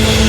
Thank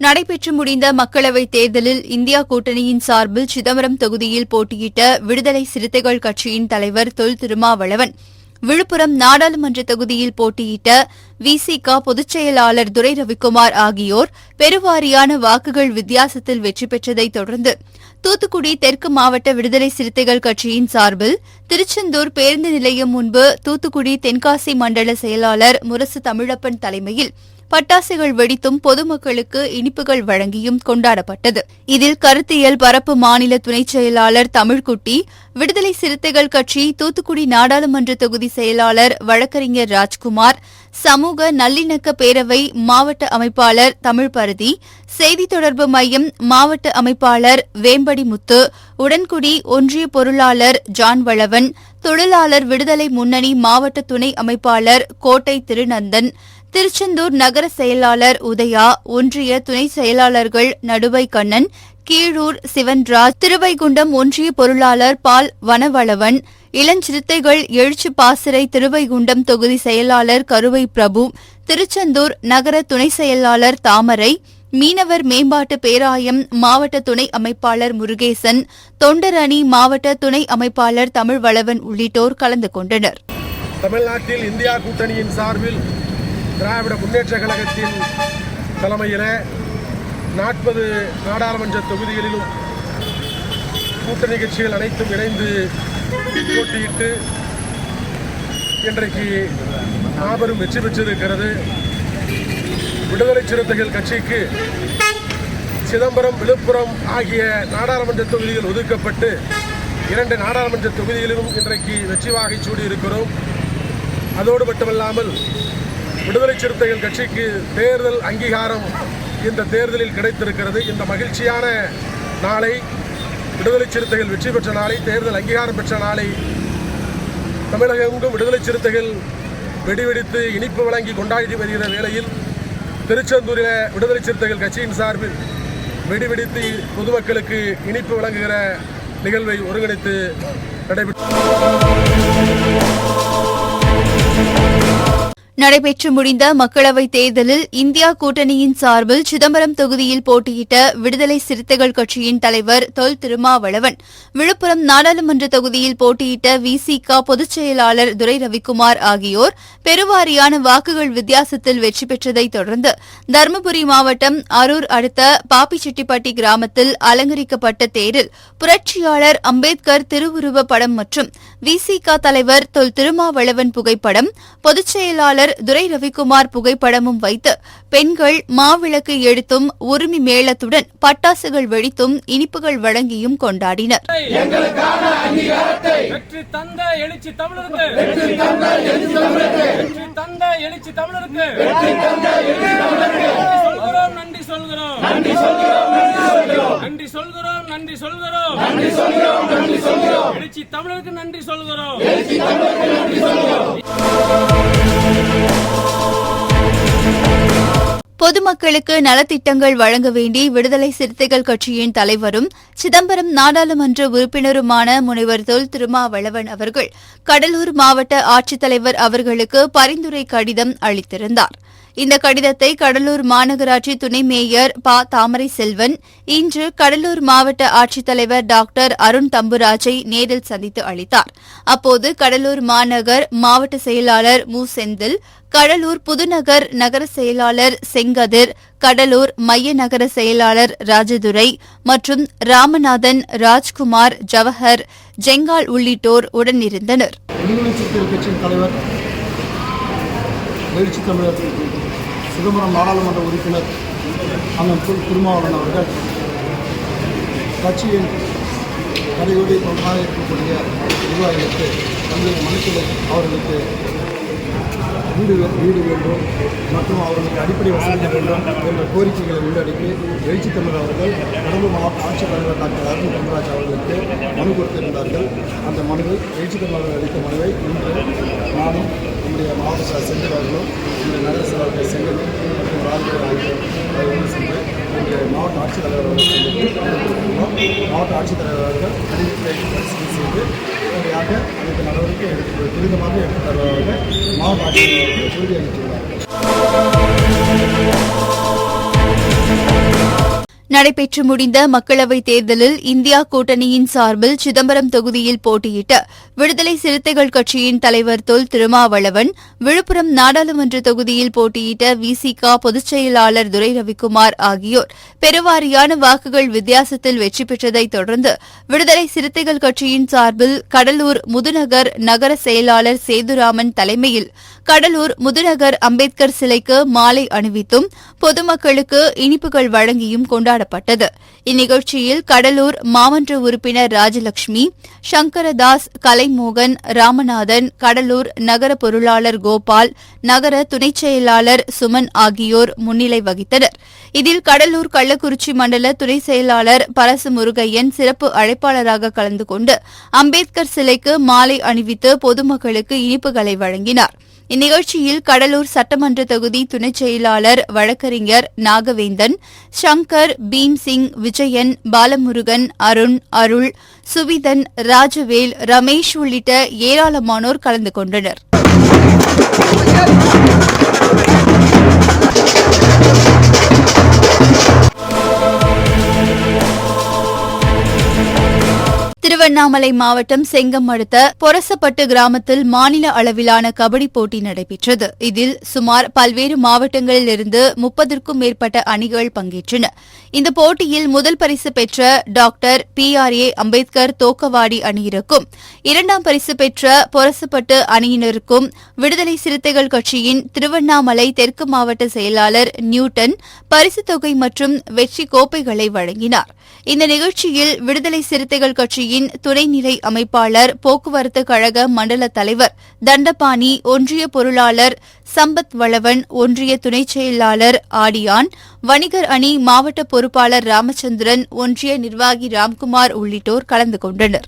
நடைபெற்று முடிந்த மக்களவைத் தேர்தலில் இந்தியா கூட்டணியின் சார்பில் சிதம்பரம் தொகுதியில் போட்டியிட்ட விடுதலை சிறுத்தைகள் கட்சியின் தலைவர் தொல் திருமாவளவன் விழுப்புரம் நாடாளுமன்ற தொகுதியில் போட்டியிட்ட விசிக பொதுச் செயலாளர் துரை ரவிக்குமார் ஆகியோர் பெருவாரியான வாக்குகள் வித்தியாசத்தில் வெற்றி பெற்றதைத் தொடர்ந்து தூத்துக்குடி தெற்கு மாவட்ட விடுதலை சிறுத்தைகள் கட்சியின் சார்பில் திருச்செந்தூர் பேருந்து நிலையம் முன்பு தூத்துக்குடி தென்காசி மண்டல செயலாளர் முரசு தமிழப்பன் தலைமையில் பட்டாசுகள் வெடித்தும் பொதுமக்களுக்கு இனிப்புகள் வழங்கியும் கொண்டாடப்பட்டது. இதில் கருத்தியல் பரப்பு மாநில துணைச் செயலாளர் தமிழ்குட்டி விடுதலை சிறுத்தைகள் கட்சி தூத்துக்குடி நாடாளுமன்ற தொகுதி செயலாளர் வழக்கறிஞர் ராஜ்குமார் சமூக நல்லிணக்க பேரவை மாவட்ட அமைப்பாளர் தமிழ்பரதி செய்தி தொடர்பு மையம் மாவட்ட அமைப்பாளர் வேம்படி முத்து உடன்குடி ஒன்றிய பொருளாளர் ஜான் வளவன் தொழிலாளர் விடுதலை முன்னணி மாவட்ட துணை அமைப்பாளர் கோட்டை திருநந்தன் திருச்செந்தூர் நகர செயலாளர் உதயா ஒன்றிய துணை செயலாளர்கள் நடுவை கண்ணன் கீழூர் சிவன்ராஜ் திருவைகுண்டம் ஒன்றிய பொருளாளர் பால் வனவளவன் இளஞ்சிறுத்தைகள் எழுச்சி பாசறை திருவைகுண்டம் தொகுதி செயலாளர் கருவை பிரபு திருச்செந்தூர் நகர துணை செயலாளர் தாமரை மீனவர் மேம்பாட்டு பேராயம் மாவட்ட துணை அமைப்பாளர் முருகேசன் தொண்டர் அணி மாவட்ட துணை அமைப்பாளர் தமிழ்வளவன் உள்ளிட்டோர் கலந்து கொண்டனர். தமிழ்நாட்டில் இந்தியா கூட்டணியின் சார்பில் திராவிட முன்னேற்ற கழகத்தின் தலைமையில் நாற்பது நாடாளுமன்ற தொகுதிகளிலும் கூட்டணி கட்சிகள் அனைத்தும் இணைந்து போட்டியிட்டு இன்றைக்கு மாபெரும் வெற்றி பெற்றிருக்கிறது. விடுதலை சிறுத்தைகள் கட்சிக்கு சிதம்பரம் விழுப்புரம் ஆகிய நாடாளுமன்ற தொகுதிகள் ஒதுக்கப்பட்டு இரண்டு நாடாளுமன்ற தொகுதிகளிலும் இன்றைக்கு வெற்றி வாகை சூடியிருக்கிறோம். அதோடு மட்டுமல்லாமல் விடுதலை சிறுத்தைகள் கட்சிக்கு தேர்தல் அங்கீகாரம் இந்த தேர்தலில் கிடைத்திருக்கிறது. இந்த மகிழ்ச்சியான நாளை விடுதலை சிறுத்தைகள் வெற்றி பெற்ற நாளை தேர்தல் அங்கீகாரம் பெற்ற நாளை தமிழகமெங்கும் விடுதலை சிறுத்தைகள் வெடிவெடித்து இனிப்பு வழங்கி கொண்டாடி வருகிற வேளையில் திருச்செந்தூரில் விடுதலை சிறுத்தைகள் கட்சியின் சார்பில் வெடிவெடித்து பொதுமக்களுக்கு இனிப்பு வழங்குகிற நிகழ்வை ஒருங்கிணைத்து நடைபெற்று நடைபெற்று முடிந்த மக்களவைத் தேர்தலில் இந்தியா கூட்டணியின் சார்பில் சிதம்பரம் தொகுதியில் போட்டியிட்ட விடுதலை சிறுத்தைகள் கட்சியின் தலைவர் தொல் திருமாவளவன் விழுப்புரம் நாடாளுமன்ற தொகுதியில் போட்டியிட்ட விசிக பொதுச் செயலாளர் துரை ரவிக்குமார் ஆகியோர் பெருவாரியான வாக்குகள் வித்தியாசத்தில் வெற்றி பெற்றதைத் தொடர்ந்து தருமபுரி மாவட்டம் அரூர் அடுத்த பாப்பிச்செட்டிப்பட்டி கிராமத்தில் அலங்கரிக்கப்பட்ட தேரில் புரட்சியாளர் அம்பேத்கர் திருவுருவ படம் மற்றும் விசிக தலைவர் தொல் திருமாவளவன் புகைப்படம் பொதுச் செயலாளர் துரை ரவிக்குமார் புகைப்படமும் வைத்து பெண்கள் மாவிளக்கு எடுத்தும் உரிமை மேளத்துடன் பட்டாசுகள் வெடித்தும் இனிப்புகள் வழங்கியும் கொண்டாடினர். நன்றி சொல்கிறோம் நன்றி சொல்கிறோம். நன்றி சொல்கிறோம் நன்றி சொல்கிறோம். நன்றி சொல்கிறோம் நன்றி சொல்கிறோம். எழுச்சி தமிழருக்கு நன்றி சொல்கிறோம். எழுச்சி தமிழருக்கு நன்றி சொல்கிறோம். பொதுமக்களுக்கு நலத்திட்டங்கள் வழங்க வேண்டி விடுதலை சிறுத்தைகள் கட்சியின் தலைவரும் சிதம்பரம் நாடாளுமன்ற உறுப்பினருமான முனைவர் தொல் திருமாவளவன் அவர்கள் கடலூர் மாவட்ட ஆட்சித்தலைவர் அவர்களுக்கு பரிந்துரை கடிதம் அளித்திருந்தார். இந்த கடிதத்தை கடலூர் மாநகராட்சி துணை மேயர் ப. தாமரை செல்வன் இன்று கடலூர் மாவட்ட ஆட்சித்தலைவர் டாக்டர் அருண் தம்புராஜை நேரில் சந்தித்து அளித்தார். அப்போது கடலூர் மாநகர் மாவட்ட செயலாளர் மு. செந்தில் கடலூர் புதுநகர் நகர செயலாளர் செங்கதிர் கடலூர் மைய நகர செயலாளர் ராஜதுரை மற்றும் ராமநாதன் ராஜ்குமார் ஜவஹர் ஜெங்கால் உள்ளிட்டோர் உடனிருந்தனர் விடுதலை சிறுத்தைகள் கட்சியின் தலைவர் எழுச்சி தமிழர் சிதம்பரம் நாடாளுமன்ற உறுப்பினர் அண்ணன் தொல் திருமாவளவன் அவர்கள் கட்சியின் கடையோடி பங்காக இருக்கக்கூடிய நிர்வாகிகளுக்கு தங்களுடைய மனுக்களை அவர்களுக்கு வீடு வீடு வேண்டும் மற்றும் அவர்களுக்கு அடிப்படை வசதிகள் வேண்டும் என்ற கோரிக்கைகளை உள்ளடக்கி எழுச்சி தமிழர் அவர்கள் கடலூர் மாவட்ட ஆட்சித்தலைவர் டாக்டர் அருண் தம்பராஜ் அவர்களுக்கு மனு கொடுத்திருந்தார்கள். அந்த மனுவை எழுச்சி தமிழர்கள் அளித்த மனுவை இன்று நானும் நம்முடைய மாவட்ட செயலர் செந்தில் அவர்களும் நம்முடைய நகர செயலாளர் செங்கல் மற்றும் ராஜ்கர் ஆகியோர் சென்று மாவட்ட ஆட்சித்தலைவர் அவர்கள் மாவட்ட ஆட்சித்தலைவர் அவர்கள் அறிவிப்பை பரிசீலனை செய்து உடனடியாக அனைத்து நடவடிக்கை எடுத்து துரிதமாக எடுத்து தருவதாக மாவட்ட ஆட்சித்தலைவர் அவர்கள் உறுதியளித்துள்ளார் நடைபெற்று முடிந்த மக்களவைத் தேர்தலில் இந்தியா கூட்டணியின் சார்பில் சிதம்பரம் தொகுதியில் போட்டியிட்ட விடுதலை சிறுத்தைகள் கட்சியின் தலைவர் தொல் திருமாவளவன் விழுப்புரம் நாடாளுமன்ற தொகுதியில் போட்டியிட்ட விசிகா பொதுச் செயலாளர் துரை ரவிக்குமார் ஆகியோர் பெருவாரியான வாக்குகள் வித்தியாசத்தில் வெற்றி பெற்றதைத் தொடர்ந்து விடுதலை சிறுத்தைகள் கட்சியின் சார்பில் கடலூர் முதுநகர் நகர செயலாளர் சேதுராமன் தலைமையில் கடலூர் முதுநகர் அம்பேத்கர் சிலைக்கு மாலை அணிவித்தும் பொதுமக்களுக்கு இனிப்புகள் வழங்கியும் கொண்டாடப்பட்டது இந்நிகழ்ச்சியில் கடலூர் மாமன்ற உறுப்பினர் ராஜலட்சுமி சங்கரதாஸ் கலைமோகன் ராமநாதன் கடலூர் நகர பொருளாளர் கோபால் நகர துணைச் செயலாளர் சுமன் ஆகியோர் முன்னிலை வகித்தனர். இதில் கடலூர் கள்ளக்குறிச்சி மண்டல துணை செயலாளர் பரசு முருகையன் சிறப்பு அழைப்பாளராக கலந்து கொண்டு அம்பேத்கர் சிலைக்கு மாலை அணிவித்து பொதுமக்களுக்கு இனிப்புகளை வழங்கினாா் இந்நிகழ்ச்சியில் கடலூர் சட்டமன்ற தொகுதி துணைச் செயலாளர் வழக்கறிஞர் நாகவேந்தன் சங்கர் பீம்சிங் விஜயன் பாலமுருகன் அருண் அருள் சுவிதன் ராஜவேல் ரமேஷ் உள்ளிட்ட ஏராளமானோர் கலந்து கொண்டனர். திருவண்ணாமலை மாவட்டம் செங்கம் அடுத்த பொரசப்பட்டு கிராமத்தில் மாநில அளவிலான கபடி போட்டி நடைபெற்றது. இதில் சுமார் பல்வேறு மாவட்டங்களில் இருந்து முப்பதற்கும் மேற்பட்ட அணிகள் பங்கேற்றன. இந்த போட்டியில் முதல் பரிசு பெற்ற doctor B R A Ambedkar Thokkavadi அணியினருக்கும் இரண்டாம் பரிசு பெற்ற பொரசப்பட்டு அணியினருக்கும் விடுதலை சிறுத்தைகள் கட்சியின் திருவண்ணாமலை தெற்கு மாவட்ட செயலாளர் நியூட்டன் பரிசுத் தொகை மற்றும் வெற்றி கோப்பைகளை வழங்கினார். இந்த நிகழ்ச்சியில் விடுதலை சிறுத்தைகள் கட்சியின் துணைநிலை அமைப்பாளர் போக்குவரத்து கழக மண்டல தலைவர் தண்டபாணி ஒன்றிய பொருளாளர் சம்பத் வளவன் ஒன்றிய துணைச் செயலாளர் ஆடியான் வணிகர் அணி மாவட்ட பொறுப்பாளர் ராமச்சந்திரன் ஒன்றிய நிர்வாகி ராம்குமார் உள்ளிட்டோர் கலந்து கொண்டனர்.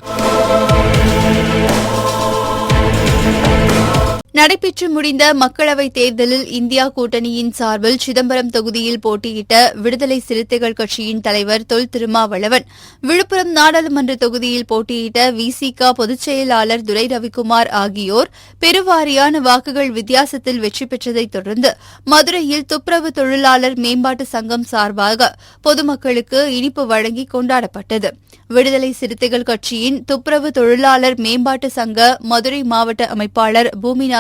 நடைபெற்று முடிந்த மக்களவைத் தேர்தலில் இந்தியா கூட்டணியின் சார்பில் சிதம்பரம் தொகுதியில் போட்டியிட்ட விடுதலை சிறுத்தைகள் கட்சியின் தலைவர் தொல் திருமாவளவன் விழுப்புரம் நாடாளுமன்ற தொகுதியில் போட்டியிட்ட விசிக பொதுச் செயலாளர் துரை ரவிக்குமார் ஆகியோர் பெருவாரியான வாக்குகள் வித்தியாசத்தில் வெற்றி பெற்றதைத் தொடர்ந்து மதுரையில் துப்புரவு தொழிலாளர் மேம்பாட்டு சங்கம் சார்பாக பொதுமக்களுக்கு இனிப்பு வழங்கி கொண்டாடப்பட்டது. விடுதலை சிறுத்தைகள் கட்சியின் துப்புரவு தொழிலாளர் மேம்பாட்டு சங்க மதுரை மாவட்ட அமைப்பாளர்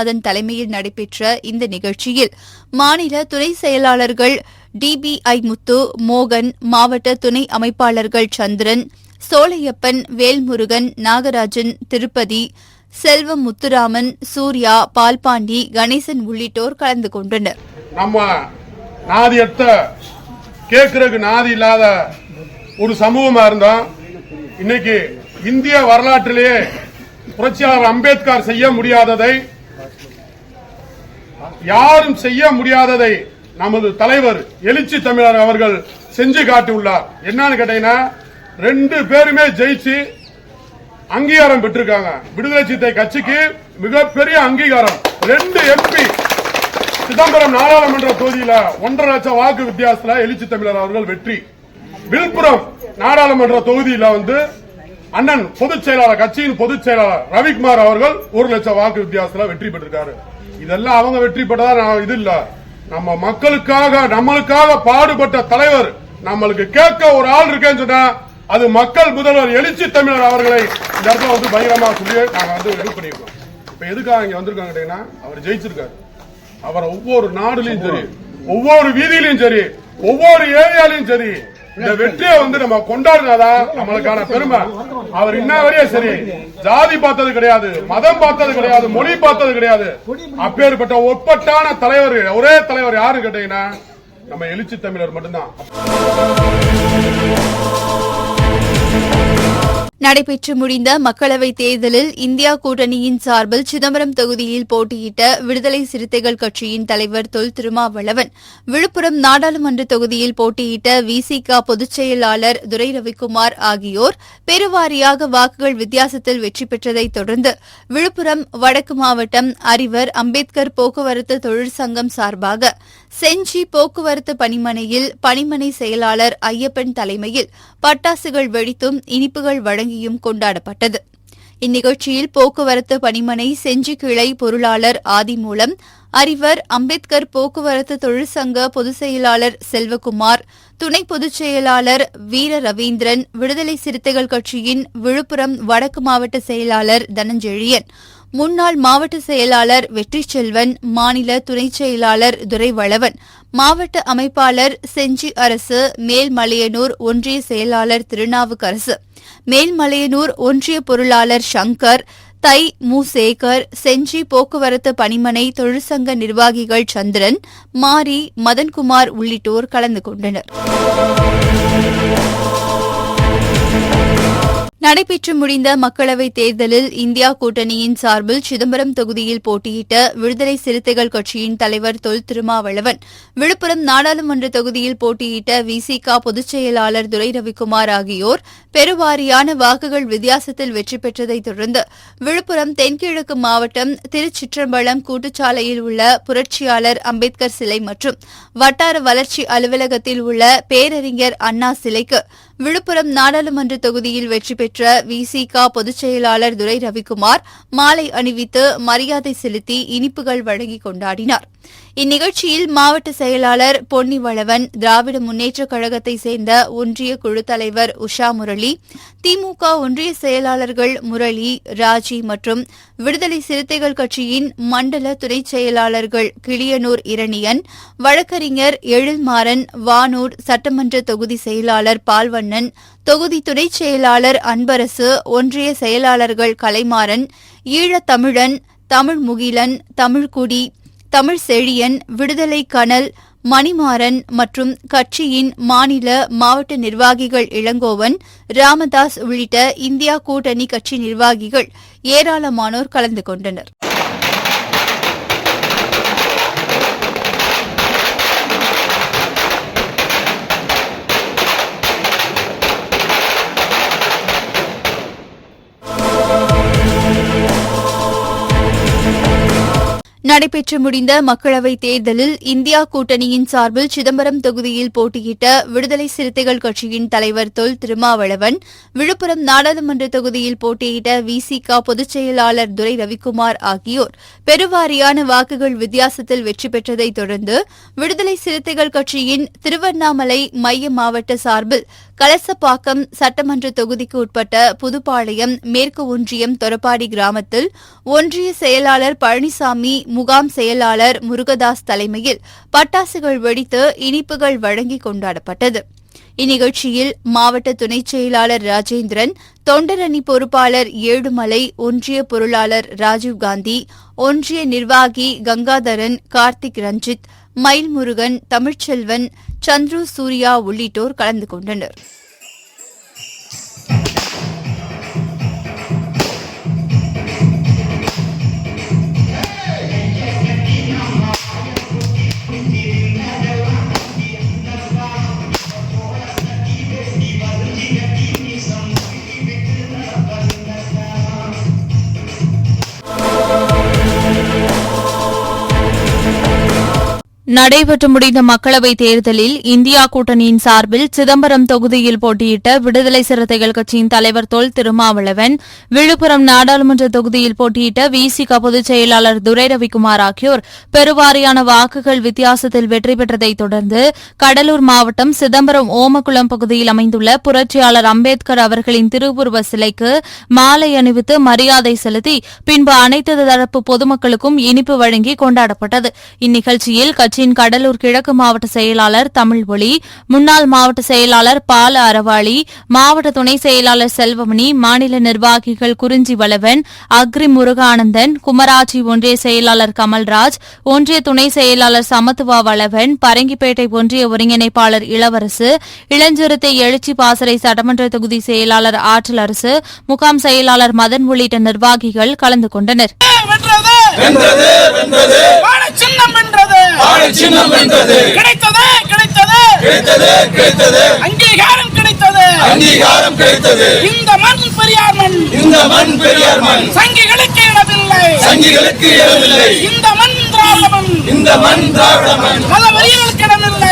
பூமிநாதன் தலைமையில் நடைபெற்ற இந்த நிகழ்ச்சியில் மாநில துணை செயலாளர்கள் டிபிஐ முத்து மோகன் மாவட்ட துணை அமைப்பாளர்கள் சந்திரன் சோலையப்பன் வேல்முருகன் நாகராஜன் திருப்பதி செல்வம் முத்துராமன் சூர்யா பால்பாண்டி கணேசன் உள்ளிட்டோர் கலந்து கொண்டனர். நம்ம நாதியற்ற கேட்கறதுக்கு நாதி இல்லாத ஒரு சமூகமா இருந்தோம். இன்னைக்கு இந்திய வரலாற்றிலேயே புரட்சியாளர் அம்பேத்கர் செய்ய முடியாததை யாரும் செய்ய முடியாததை நமது தலைவர் எழுச்சி தமிழர் அவர்கள் செஞ்சு காட்டியுள்ளார். என்னன்னு கேட்டீங்கன்னா ரெண்டு பேருமே ஜெயிச்சு அங்கீகாரம் பெற்றிருக்காங்க. விடுதலை சிறுத்தை கட்சிக்கு மிகப்பெரிய அங்கீகாரம். ரெண்டு எம்பி சிதம்பரம் நாடாளுமன்ற தொகுதியில ஒன்றரை லட்சம் வாக்கு வித்தியாசத்துல எழுச்சி தமிழர் அவர்கள் வெற்றி. விழுப்புரம் நாடாளுமன்ற தொகுதியில வந்து அண்ணன் பொதுச் செயலாளர் கட்சியின் பொதுச் செயலாளர் ரவிக்குமார் அவர்கள் ஒரு லட்சம் வாக்கு வித்தியாசத்தில் வெற்றி பெற்றிருக்காரு. இதெல்லாம் அவங்க வெற்றி பெற்றதா? இது இல்ல. நம்ம மக்களுக்காக நம்மளுக்காக பாடுபட்ட தலைவர் நம்மளுக்கு கேட்க ஒரு ஆள் இருக்கேன்னு சொன்னா அது மக்கள் முதல்வர் எழுச்சி தமிழர் அவர்களை இந்த இடத்துல வந்து பயங்கரமா சொல்லி நாங்க வந்து இது பண்ணியிருக்கோம். இப்ப எதுக்காக இங்க வந்திருக்காங்க கேட்டீங்கன்னா அவர் ஜெயிச்சிருக்காரு. அவரை ஒவ்வொரு நாடுலயும் சரி ஒவ்வொரு வீதியிலையும் சரி ஒவ்வொரு ஏரியாலையும் சரி இந்த வெற்றியை வந்து நம்ம கொண்டாடினாதான் நம்மளுக்கான பெருமை. அவர் இன்ன வரையும் சரி ஜாதி பார்த்தது கிடையாது மதம் பார்த்தது கிடையாது மொழி பார்த்தது கிடையாது. அப்பேற்பட்ட ஒப்பட்டான தலைவர் ஒரே தலைவர் யாரு கேட்டீங்கன்னா நம்ம எழுச்சி தமிழர் மட்டும்தான். நடைபெற்று முடிந்த மக்களவைத் தேர்தலில் இந்தியா கூட்டணியின் சார்பில் சிதம்பரம் தொகுதியில் போட்டியிட்ட விடுதலை சிறுத்தைகள் கட்சியின் தலைவர் தொல் திருமாவளவன் விழுப்புரம் நாடாளுமன்ற தொகுதியில் போட்டியிட்ட விசிக பொதுச் செயலாளர் துரை ரவிக்குமார் ஆகியோர் பெருவாரியாக வாக்குகள் வித்தியாசத்தில் வெற்றி பெற்றதைத் தொடர்ந்து விழுப்புரம் வடக்கு மாவட்டம் அறிவர் அம்பேத்கர் போக்குவரத்து தொழிற்சங்கம் சார்பாக செஞ்சி போக்குவரத்து பணிமனையில் பணிமனை செயலாளர் ஐயப்பன் தலைமையில் பட்டாசுகள் வெடித்தும் இனிப்புகள் வழங்கியும் கொண்டாடப்பட்டது. இந்நிகழ்ச்சியில் போக்குவரத்து பணிமனை செஞ்சி கிளை பொருளாளர் ஆதி மூலம் அறிவர் அம்பேத்கர் போக்குவரத்து தொழிற்சங்க பொதுச் செயலாளர் செல்வகுமார் துணை பொதுச் செயலாளர் வீர ரவீந்திரன் விடுதலை சிறுத்தைகள் கட்சியின் விழுப்புரம் வடக்கு மாவட்ட செயலாளர் தனஞ்செழியன் முன்னாள் மாவட்ட செயலாளர் வெற்றி செல்வன் மாநில துணை செயலாளர் துரைவளவன் மாவட்ட அமைப்பாளர் செஞ்சி அரசு மேல்மலையனூர் ஒன்றிய செயலாளர் திருநாவுக்கரசு மேல்மலையனூர் ஒன்றிய பொருளாளர் சங்கர் தை மு சேகர் செஞ்சி போக்குவரத்து பணிமனை தொழிற்சங்க நிர்வாகிகள் சந்திரன் மாரி மதன்குமார் உள்ளிட்டோர் கலந்து கொண்டனர். நடைபெற்று முடிந்த மக்களவைத் தேர்தலில் இந்தியா கூட்டணியின் சார்பில் சிதம்பரம் தொகுதியில் போட்டியிட்ட விடுதலை சிறுத்தைகள் கட்சியின் தலைவர் தொல் திருமாவளவன் விழுப்புரம் நாடாளுமன்ற தொகுதியில் போட்டியிட்ட விசிக பொதுச் செயலாளர் துரை ரவிக்குமார் ஆகியோர் பெருவாரியான வாக்குகள் வித்தியாசத்தில் வெற்றி பெற்றதைத் தொடர்ந்து விழுப்புரம் தென்கிழக்கு மாவட்டம் திருச்சிற்றம்பலம் கூட்டுச்சாலையில் உள்ள புரட்சியாளர் அம்பேத்கர் சிலை மற்றும் வட்டார வளர்ச்சி அலுவலகத்தில் உள்ள பேரறிஞர் அண்ணா சிலைக்கு விழுப்புரம் நாடாளுமன்ற தொகுதியில் வெற்றி பெற்ற விசிக பொதுச் செயலாளர் துரை ரவிக்குமார் மாலை அணிவித்து மரியாதை செலுத்தி இனிப்புகள் வழங்கி கொண்டாடினார். இந்நிகழ்ச்சியில் மாவட்ட செயலாளர் பொன்னிவளவன் திராவிட முன்னேற்றக் கழகத்தைச் சேர்ந்த ஒன்றிய குழு தலைவர் உஷா முரளி திமுக ஒன்றிய செயலாளர்கள் முரளி ராஜி மற்றும் விடுதலை சிறுத்தைகள் கட்சியின் மண்டல துணைச் செயலாளர்கள் கிளியனூர் இரணியன் வழக்கறிஞர் எழில்மாறன் வானூர் சட்டமன்ற தொகுதி செயலாளர் பால்வண்ணன் தொகுதி துணைச் செயலாளர் அன்பரசு ஒன்றிய செயலாளர்கள் கலைமாறன் ஈழத்தமிழன் தமிழ் முகிலன் தமிழ்குடி தமிழ் செழியன் விடுதலை கனல் மணிமாறன் மற்றும் கட்சியின் மாநில மாவட்ட நிர்வாகிகள் இளங்கோவன் ராமதாஸ் உள்ளிட்ட இந்தியா கூட்டணி கட்சி நிர்வாகிகள் ஏராளமானோர் கலந்து கொண்டனர். நடைபெற்று முடிந்த மக்களவைத் தேர்தலில் இந்தியா கூட்டணியின் சார்பில் சிதம்பரம் தொகுதியில் போட்டியிட்ட விடுதலை சிறுத்தைகள் கட்சியின் தலைவர் தொல் திருமாவளவன் விழுப்புரம் நாடாளுமன்ற தொகுதியில் போட்டியிட்ட விசிக பொதுச் செயலாளர் துரை ரவிக்குமார் ஆகியோர் பெருவாரியான வாக்குகள் வித்தியாசத்தில் வெற்றி பெற்றதைத் தொடர்ந்து விடுதலை சிறுத்தைகள் கட்சியின் திருவண்ணாமலை மைய மாவட்ட சார்பில் கலசப்பாக்கம் சட்டமன்ற தொகுதிக்கு உட்பட்ட புதுப்பாளையம் மேற்கு ஒன்றியம் தொரப்பாடி கிராமத்தில் ஒன்றிய செயலாளர் பழனிசாமி முகாம் செயலாளர் முருகதாஸ் தலைமையில் பட்டாசுகள் வெடித்து இனிப்புகள் வழங்கி கொண்டாடப்பட்டது. இந்நிகழ்ச்சியில் மாவட்ட துணைச் செயலாளர் ராஜேந்திரன் தொண்டரணி பொறுப்பாளர் ஏழுமலை ஒன்றிய பொருளாளர் ராஜீவ்காந்தி ஒன்றிய நிர்வாகி கங்காதரன் கார்த்திக் ரஞ்சித் மயில்முருகன் தமிழ்ச்செல்வன் சந்துரு சூர்யா உள்ளிட்டோர் கலந்து கொண்டனர். நடைபெற்று முடிந்த மக்களவைத் தேர்தலில் இந்தியா கூட்டணியின் சார்பில் சிதம்பரம் தொகுதியில் போட்டியிட்ட விடுதலை சிறுத்தைகள் கட்சியின் தலைவர் தொல் திருமாவளவன் விழுப்புரம் நாடாளுமன்ற தொகுதியில் போட்டியிட்ட விசிக பொதுச் செயலாளர் துரை ரவிக்குமார் ஆகியோர் பெருவாரியான வாக்குகள் வித்தியாசத்தில் வெற்றி பெற்றதைத் தொடர்ந்து கடலூர் மாவட்டம் சிதம்பரம் ஓமக்குளம் பகுதியில் அமைந்துள்ள புரட்சியாளர் அம்பேத்கர் அவர்களின் திருவுருவ சிலைக்கு மாலை அணிவித்து மரியாதை செலுத்தி பின்பு அனைத்து தரப்பு பொதுமக்களுக்கும் இனிப்பு வழங்கி கொண்டாடப்பட்டது. இந்நிகழ்ச்சியில் கட்சியின் கடலூர் கிழக்கு மாவட்ட செயலாளர் தமிழ்மொழி முன்னாள் மாவட்ட செயலாளர் பால அறவாளி மாவட்ட துணை செயலாளர் செல்வமணி மாநில நிர்வாகிகள் குறிஞ்சி வளவன் அக்ரி முருகானந்தன் குமராட்சி ஒன்றிய செயலாளர் கமல்ராஜ் ஒன்றிய துணை செயலாளர் சமத்துவா வளவன் பரங்கிப்பேட்டை ஒன்றிய ஒருங்கிணைப்பாளர் இளவரசு இளஞ்சிறுத்தை எழுச்சி பாசறை சட்டமன்ற தொகுதி செயலாளர் ஆற்றல் அரசு முகாம் செயலாளர் மதன் உள்ளிட்ட நிர்வாகிகள் கலந்து கொண்டனர். வென்றது வென்றது. சின்னம் வென்றது. வென்றது கிடைத்தது கிடைத்தது. கிடைத்தது கிடைத்தது. அங்கீகாரம் கிடைத்தது. அங்கீகாரம் கிடைத்தது. இந்த மண் பெரியார் மண். இந்த மண் பெரியார் மண். சங்கிகளுக்கு இடமில்லை. சங்கிகளுக்கு இடமில்லை. இந்த மண் திராவிட மண். இந்த மண் திராவிட மண். மத இடமில்லை.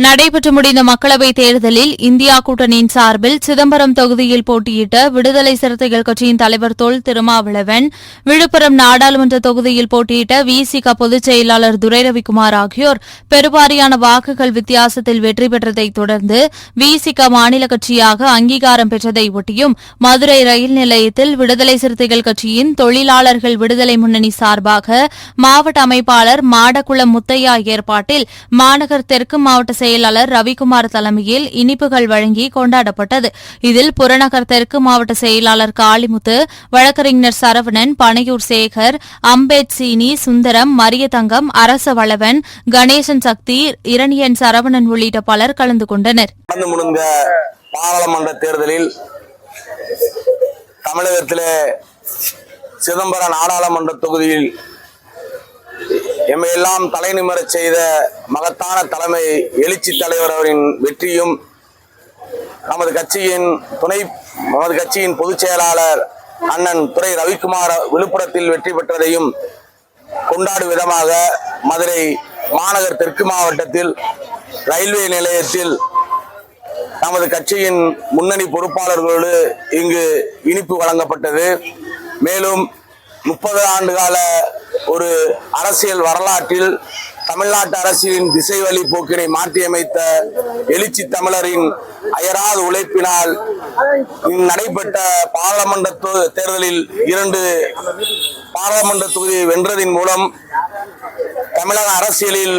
நடைபெற்று முடிந்த மக்களவைத் தேர்தலில் இந்தியா கூட்டணியின் சார்பில் சிதம்பரம் தொகுதியில் போட்டியிட்ட விடுதலை சிறுத்தைகள் கட்சியின் தலைவர் தொல் திருமாவளவன் விழுப்புரம் நாடாளுமன்ற தொகுதியில் போட்டியிட்ட விசிக பொதுச் செயலாளர் துரைரவிக்குமார் ஆகியோர் பெருவாரியான வாக்குகள் வித்தியாசத்தில் வெற்றி பெற்றதைத் தொடர்ந்து விசிக மாநில கட்சியாக அங்கீகாரம் பெற்றதை ஒட்டியும் மதுரை ரயில் நிலையத்தில் விடுதலை சிறுத்தைகள் கட்சியின் தொழிலாளர்கள் விடுதலை முன்னணி சார்பாக மாவட்ட அமைப்பாளர் மாடக்குளம் முத்தையா ஏற்பாட்டில் மாநகர் தெற்கு மாவட்ட செயலாளர் ரவிக்குமார் தலைமையில் இனிப்புகள் வழங்கி கொண்டாடப்பட்டது. இதில் புறநகர் தெற்கு மாவட்ட செயலாளர் காளிமுத்து வழக்கறிஞர் சரவணன் பனையூர் சேகர் அம்பேத் சீனி சுந்தரம் மரியதங்கம் அரச வளவன் கணேசன் சக்தி இரணியன் சரவணன் உள்ளிட்ட பலர் கலந்து கொண்டனர். பாராளுமன்ற தேர்தலில் தமிழகத்திலே சிதம்பரம் நாடாளுமன்ற தொகுதியில் எம்மையெல்லாம் தலைநிமரச் செய்த மகத்தான தலைமை எழுச்சி தலைவர் அவரின் வெற்றியும் நமது கட்சியின் துணை நமது கட்சியின் பொதுச் செயலாளர் அண்ணன் துறை ரவிக்குமார் விழுப்புரத்தில் வெற்றி பெற்றதையும் கொண்டாடும் விதமாக மதுரை மாநகர் தெற்கு மாவட்டத்தில் ரயில்வே நிலையத்தில் நமது கட்சியின் முன்னணி பொறுப்பாளர்களோடு இங்கு இனிப்பு வழங்கப்பட்டது. மேலும் முப்பது ஆண்டு கால ஒரு அரசியல் வரலாற்றில் தமிழ்நாட்டு அரசியலின் திசை வழி போக்கினை மாற்றியமைத்த எழுச்சி தமிழரின் அயராத உழைப்பினால் நடைபெற்ற பாராளுமன்ற தொ- தேர்தலில் இரண்டு பாராளுமன்ற தொகுதியை வென்றதின் மூலம் தமிழக அரசியலில்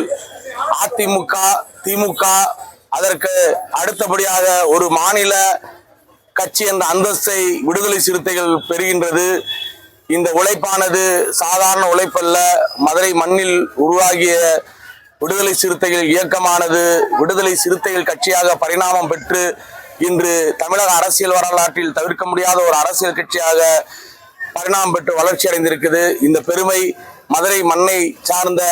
அதிமுக திமுக அதற்கு அடுத்தபடியாக ஒரு மாநில கட்சி என்ற அந்தஸ்தை விடுதலை சிறுத்தைகள் பெறுகின்றது. இந்த உழைப்பானது சாதாரண உழைப்பல்ல. மதுரை மண்ணில் உருவாகிய விடுதலை சிறுத்தைகள் இயக்கமானது விடுதலை சிறுத்தைகள் கட்சியாக பரிணாமம் பெற்று இன்று தமிழக அரசியல் வரலாற்றில் தவிர்க்க முடியாத ஒரு அரசியல் கட்சியாக பரிணாமம் பெற்று வளர்ச்சி அடைந்திருக்குது. இந்த பெருமை மதுரை மண்ணை சார்ந்த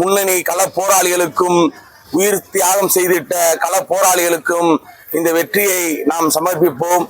முன்னணி கள போராளிகளுக்கும் உயிர் தியாகம் செய்திட்ட கள போராளிகளுக்கும் இந்த வெற்றியை நாம் சமர்ப்பிப்போம்.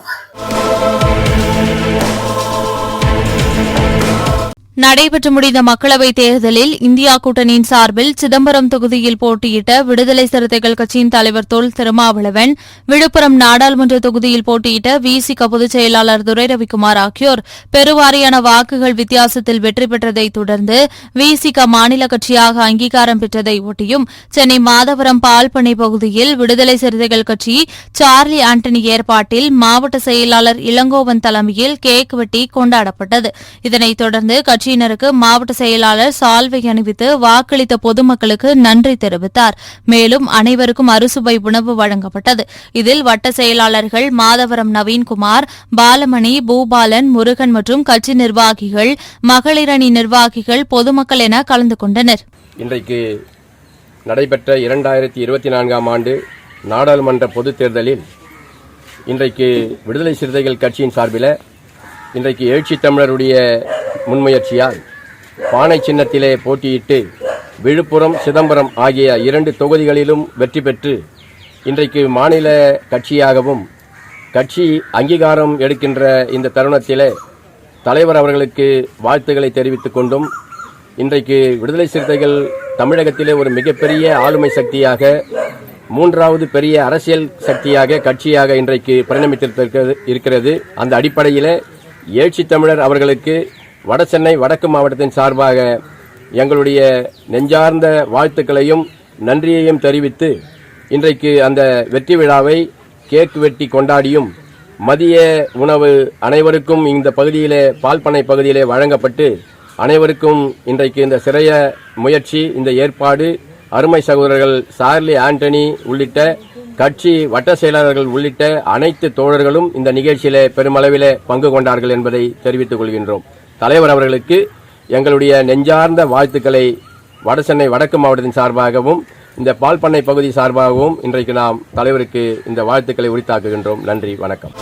நடைபெற்று முடிந்த மக்களவைத் தேர்தலில் இந்தியா கூட்டணியின் சார்பில் சிதம்பரம் தொகுதியில் போட்டியிட்ட விடுதலை சிறுத்தைகள் கட்சியின் தலைவர் தொல் திருமாவளவன் விழுப்புரம் நாடாளுமன்ற தொகுதியில் போட்டியிட்ட விசிக பொதுச் செயலாளர் துரை ரவிக்குமார் ஆகியோர் பெருவாரியான வாக்குகள் வித்தியாசத்தில் வெற்றி பெற்றதைத் தொடர்ந்து விசிக மாநில கட்சியாக அங்கீகாரம் பெற்றதை ஒட்டியும் சென்னை மாதவரம் பால்பனை பகுதியில் விடுதலை சிறுத்தைகள் கட்சி சார்லி ஆண்டனி ஏற்பாட்டில் மாவட்ட செயலாளர் இளங்கோவன் தலைமையில் கேக் வெட்டி கொண்டாடப்பட்டது. இதனைத் தொடர்ந்து கட்சியினருக்கு மாவட்ட செயலாளர் சால்வை அணிவித்து வாக்களித்த பொதுமக்களுக்கு நன்றி தெரிவித்தார். மேலும் அனைவருக்கும் அறுசுவை உணவு வழங்கப்பட்டது. இதில் வட்ட செயலாளர்கள் மாதவரம் நவீன்குமார் பாலமணி பூபாலன் முருகன் மற்றும் கட்சி நிர்வாகிகள் மகளிரணி நிர்வாகிகள் பொதுமக்கள் என கலந்து கொண்டனர். இன்றைக்கு நடைபெற்ற இரண்டாயிரத்தி இருபத்தி நான்காம் ஆண்டு நாடாளுமன்ற பொதுத் தேர்தலில் இன்றைக்கு விடுதலை சிறுத்தைகள் கட்சியின் சார்பில் இன்றைக்கு எழுச்சி தமிழருடைய முன்முயற்சியால் பானை சின்னத்திலே போட்டியிட்டு விழுப்புரம் சிதம்பரம் ஆகிய இரண்டு தொகுதிகளிலும் வெற்றி பெற்று இன்றைக்கு மாநில கட்சியாகவும் கட்சி அங்கீகாரம் எடுக்கின்ற இந்த தருணத்திலே தலைவர் அவர்களுக்கு வாழ்த்துக்களை தெரிவித்துக் கொண்டும் இன்றைக்கு விடுதலை சிறுத்தைகள் தமிழகத்திலே ஒரு மிகப்பெரிய ஆளுமை சக்தியாக மூன்றாவது பெரிய அரசியல் சக்தியாக கட்சியாக இன்றைக்கு பரிணமித்திருக்கிறது இருக்கிறது. அந்த அடிப்படையில் எழுச்சி தமிழர் அவர்களுக்கு வடசென்னை வடக்கு மாவட்டத்தின் சார்பாக எங்களுடைய நெஞ்சார்ந்த வாழ்த்துக்களையும் நன்றியையும் தெரிவித்து இன்றைக்கு அந்த வெற்றி விழாவை கேக் வெட்டி கொண்டாடியும் மதிய உணவு அனைவருக்கும் இந்த பகுதியிலே பால்பனை பகுதியிலே வழங்கப்பட்டு அனைவருக்கும் இன்றைக்கு இந்த சிறைய முயற்சி இந்த ஏற்பாடு அருமை சகோதரர்கள் சார்லி ஆண்டனி உள்ளிட்ட கட்சி வட்ட செயலாளர்கள் உள்ளிட்ட அனைத்து தோழர்களும் இந்த நிகழ்ச்சியிலே பெருமளவிலே பங்கு கொண்டார்கள் என்பதை தெரிவித்துக் கொள்கின்றோம். தலைவர் அவர்களுக்கு எங்களுடைய நெஞ்சார்ந்த வாழ்த்துக்களை வடசென்னை வடக்கு மாவட்டத்தின் சார்பாகவும் இந்த பால் பண்ணை பகுதி சார்பாகவும் இன்றைக்கு நாம் தலைவருக்கு இந்த வாழ்த்துக்களை உரித்தாக்குகின்றோம். நன்றி வணக்கம்.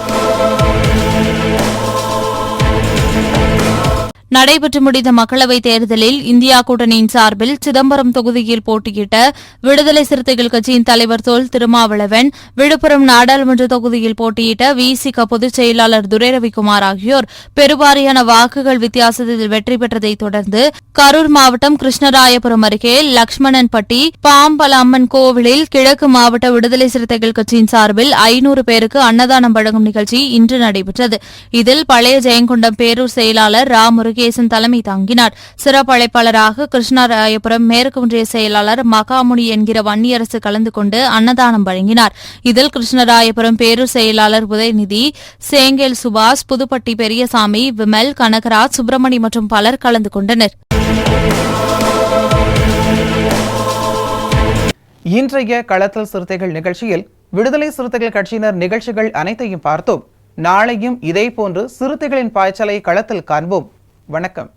நடைபெற்று முடிந்த மக்களவைத் தேர்தலில் இந்தியா கூட்டணியின் சார்பில் சிதம்பரம் தொகுதியில் போட்டியிட்ட விடுதலை சிறுத்தைகள் கட்சியின் தலைவர் தொல் திருமாவளவன் விழுப்புரம் நாடாளுமன்ற தொகுதியில் போட்டியிட்ட விசிக பொதுச் செயலாளர் துரைரவிக்குமார் ஆகியோர் பெருவாரியான வாக்குகள் வித்தியாசத்தில் வெற்றி பெற்றதைத் தொடர்ந்து கரூர் மாவட்டம் கிருஷ்ணராயபுரம் அருகே லக்ஷ்மணன்பட்டி பாம்பலம்மன் கோவிலில் கிழக்கு மாவட்ட விடுதலை சிறுத்தைகள் கட்சியின் சார்பில் ஐநூறு பேருக்கு அன்னதானம் வழங்கும் நிகழ்ச்சி இன்று நடைபெற்றது. இதில் பழைய ஜெயங்கொண்டம் பேரூர் செயலாளர் ராமுருகே முருகேசன் தலைமை தாங்கினார். சிறப்பு அழைப்பாளராக கிருஷ்ணராயபுரம் மேற்கு ஒன்றிய செயலாளர் மகாமுனி என்கிற வன்னியரசு கலந்து கொண்டு அன்னதானம் வழங்கினார். இதில் கிருஷ்ணராயபுரம் பேரூர் செயலாளர் உதயநிதி சேங்கேல் சுபாஷ் புதுப்பட்டி பெரியசாமி விமல் கனகராஜ் சுப்பிரமணி மற்றும் பலர் கலந்து கொண்டனர். இன்றைய களத்தல் சிறுத்தைகள் நிகழ்ச்சியில் விடுதலை சிறுத்தைகள் கட்சியினர் நிகழ்ச்சிகள் அனைத்தையும் பார்த்தோம். நாளையும் இதேபோன்று சிறுத்தைகளின் பாய்ச்சலை களத்தில் காண்போம். வணக்கம்.